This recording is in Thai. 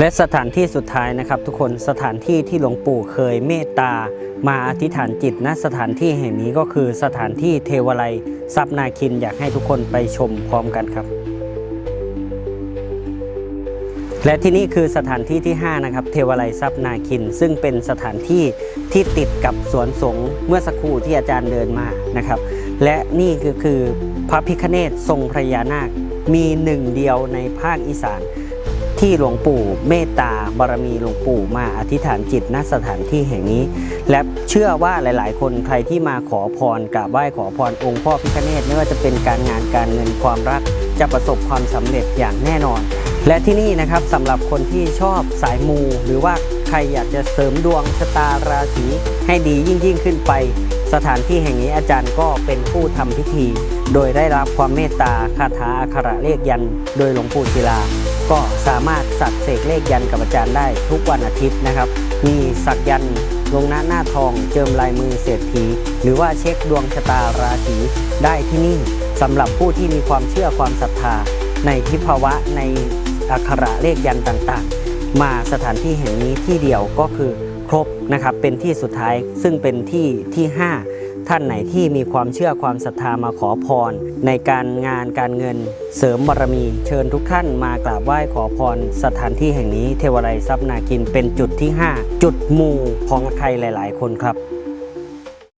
และสถานที่สุดท้ายนะครับ ทุกคนสถานที่ที่หลวงปู่เคยเมตตา มาอธิษฐานจิตณสถานที่แห่งนี้ก็คือสถานที่เทวไลทรัพย์นาคินอยากให้ทุกคนไปชมพร้อมกันครับ และที่นี่คือสถานที่ที่ 5 นะครับ เทวไลทรัพย์นาคิน ซึ่งเป็นสถานที่ที่ติดกับสวนสงฆ์เมื่อสักครู่ที่อาจารย์เดินมานะครับ และนี่ก็คือพระพิคเนศทรงพญานาคมีหนึ่งเดียวในภาคอีสาน ที่หลวงปู่เมตตาบารมีหลวงปู่มาอธิษฐานจิตณสถานที่แห่งนี้ และเชื่อว่าหลาย ๆ คนใครที่มาขอพรกราบไหว้ขอพรองค์พ่อพิฆเนศไม่ว่าจะเป็นการงานการเงินความรักจะประสบความสำเร็จอย่างแน่นอน และที่นี่นะครับสำหรับคนที่ชอบสายมู หรือว่าใครอยากจะเสริมดวงชะตาราศีให้ดียิ่งยิ่งขึ้นไป สถานที่แห่งนี้อาจารย์ก็เป็นผู้ทำพิธี โดยได้รับความเมตตาคาถาอักขระเลขยัน โดยหลวงปู่ศิลา ก็สามารถสักเสกเลขยันกับอาจารย์ได้ทุกวันอาทิตย์นะครับ มีสักยันลงหน้าหน้าทองเจิมลายมือเศรษฐี หรือว่าเช็คดวงชะตาราศีได้ที่นี่สำหรับผู้ที่มีความเชื่อความศรัทธา ในทิพวะในอักขระเลขยันต์ต่างๆ มาสถานที่แห่งนี้ที่เดียวก็คือครบนะครับเป็นที่สุดท้ายซึ่งเป็นที่ที่ 5 ท่านไหนที่มีความเชื่อความศรัทธามาขอพร ในการงานการเงิน เสริมบารมี เชิญทุกท่านมากราบไหว้ขอพร สถานที่แห่งนี้เทวไลทรัพนากินเป็นจุดที่ 5 จุดมูของใครหลาย ๆ คนครับ